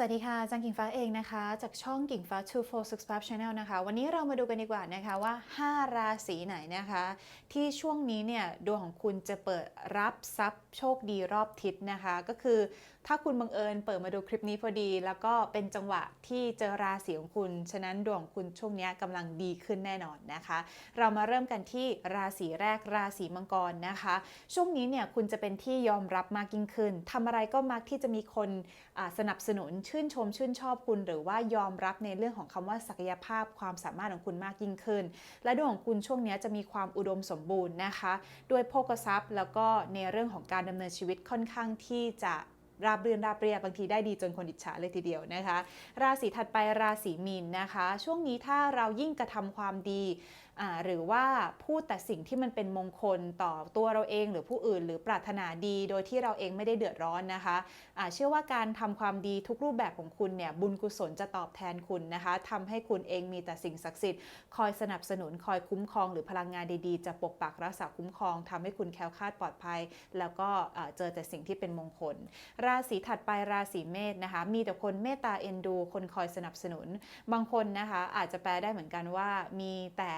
สวัสดีค่ะจังกิ่งฟ้าเองนะคะ จากช่องกิ่งฟ้า2465 Channel นะคะ วันนี้เรามาดูกันดีกว่านะคะว่า 5 ราศีไหนนะคะ ที่ช่วงนี้เนี่ยดวงของคุณจะเปิดรับทรัพย์โชคดีรอบทิศนะคะ ก็คือถ้าคุณบังเอิญเปิดมาดูคลิปนี้พอดี แล้วก็เป็นจังหวะที่เจอราศีของคุณ ฉะนั้นดวงคุณช่วงนี้กำลังดีขึ้นแน่นอนนะคะ เรามาเริ่มกันที่ราศีแรกราศีมังกรนะคะ ช่วงนี้เนี่ยคุณจะเป็นที่ยอมรับมากยิ่งขึ้นทำอะไรก็มักที่จะมีคนสนับสนุนชื่นชมชื่นชอบคุณ หรือว่ายอมรับในเรื่องของคำว่าศักยภาพความสามารถของคุณมากยิ่งขึ้น และดวงของคุณช่วงนี้จะมีความอุดมสมบูรณ์นะคะ ด้วยโภคทรัพย์ แล้วก็ในเรื่องของการดำเนินชีวิตค่อนข้างที่จะ ราบเรื่นราบเรียบบางทีได้ดีจนคนอิจฉาเลยทีเดียวนะคะ ราศีถัดไปราศีมีนนะคะ ช่วงนี้ถ้าเรายิ่งกระทำความดีหรือว่าพูดแต่สิ่งที่มันเป็นมงคลต่อตัวเราเองหรือผู้อื่น หรือปรารถนาดีโดยที่เราเองไม่ได้เดือดร้อนนะคะเชื่อว่าการทำความดีทุกรูปแบบของคุณเนี่ยบุญกุศลจะตอบแทนคุณนะคะทำให้คุณเองมีแต่สิ่งศักดิ์สิทธิ์คอยสนับสนุนคอยคุ้มครอง หรือพลังงานดีๆ จะปกปักรักษาคุ้มครองทำให้คุณแคล้วคลาดปลอดภัย แล้วก็เจอแต่สิ่งที่เป็นมงคลราศีถัดไปราศีเมษนะคะ มีแต่คนเมตตาเอ็นดู คนคอยสนับสนุน บางคนนะคะอาจจะแปลได้เหมือนกันว่ามีแต่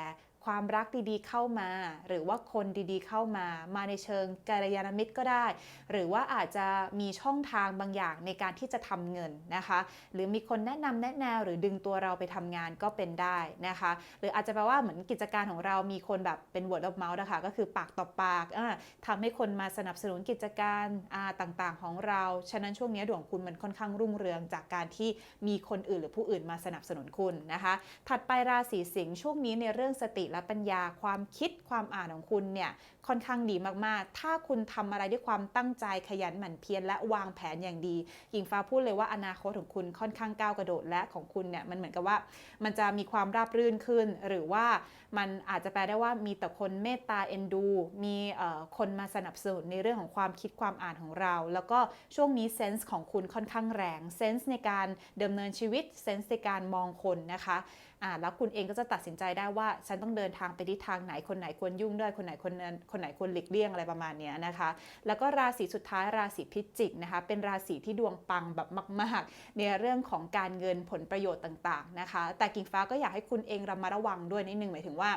ความรักดีๆเข้ามา หรือว่าคนดีๆเข้ามา มาในเชิงกัลยาณมิตรก็ได้ หรือว่าอาจจะมีช่องทางบางอย่างในการที่จะทำเงินนะคะ หรือมีคนแนะนำแนะแนวหรือดึงตัวเราไปทำงานก็เป็นได้นะคะ หรืออาจจะแปลว่าเหมือนกิจการของเรามีคนแบบเป็น word of mouth นะคะก็คือปากต่อปากอ่าทำให้คนมาสนับสนุนกิจการต่างๆของเรา ฉะนั้นช่วงนี้ดวงคุณมันค่อนข้างรุ่งเรืองจากการที่มีคนอื่นหรือผู้อื่นมาสนับสนุนคุณนะคะ ถัดไปราศีสิงห์ช่วงนี้ในเรื่องสติและปัญญา ความคิดความอ่านของคุณเนี่ยค่อนข้างดีมากๆ ถ้าคุณทำอะไรด้วยความตั้งใจขยันหมั่นเพียรและวางแผนอย่างดี หญิงฟ้าพูดเลยว่าอนาคตของคุณค่อนข้างก้าวกระโดดและของคุณเนี่ยมันเหมือนกับว่า มันจะมีความราบรื่นขึ้น หรือว่ามันอาจจะแปลได้ว่ามีแต่คนเมตตาเอ็นดู มีคนมาสนับสนุนในเรื่องของความคิดความอ่านของเรา แล้วก็ช่วงนี้เซนส์ของคุณค่อนข้างแรงเซนส์ในการดำเนินชีวิตเซนส์ในการมองคนนะคะอ่าแล้วคุณเองก็จะตัดสินใจได้ว่าฉันต้องเเดินทางไปทิศทางไหนคนไหนควรยุ่งด้วยคนไหนคนนั้นคนไหนควรหลีกเลี่ยงอะไรประมาณนี้นะคะ แล้วก็ราศีสุดท้ายราศีพิจิกนะคะ เป็นราศีที่ดวงปังแบบมาก ๆ ในเรื่องของการเงินผลประโยชน์ต่าง ๆ นะคะ แต่กิ่งฟ้าก็อยากให้คุณเองระมัดระวังด้วยนิดนึงหมายถึงว่า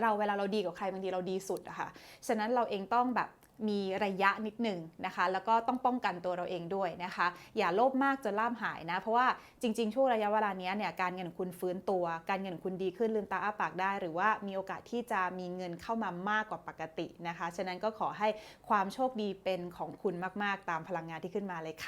เราเวลาเราดีกับใครบางทีเราดีสุดอะค่ะ ฉะนั้นเราเองต้องแบบ มีระยะนิดหนึ่งนะคะ แล้วก็ต้องป้องกันตัวเราเองด้วยนะคะ อย่าโลภมากจนล่ามหายนะ เพราะว่าจริงๆ ช่วงระยะเวลานี้เนี่ยการเงินของคุณฟื้นตัว การเงินของคุณดีขึ้นลืมตาอ้าปากได้ หรือว่ามีโอกาสที่จะมีเงินเข้ามามากกว่าปกตินะคะ ฉะนั้นก็ขอให้ความโชคดีเป็นของคุณมากๆ ตามพลังงานที่ขึ้นมาเลยค่ะ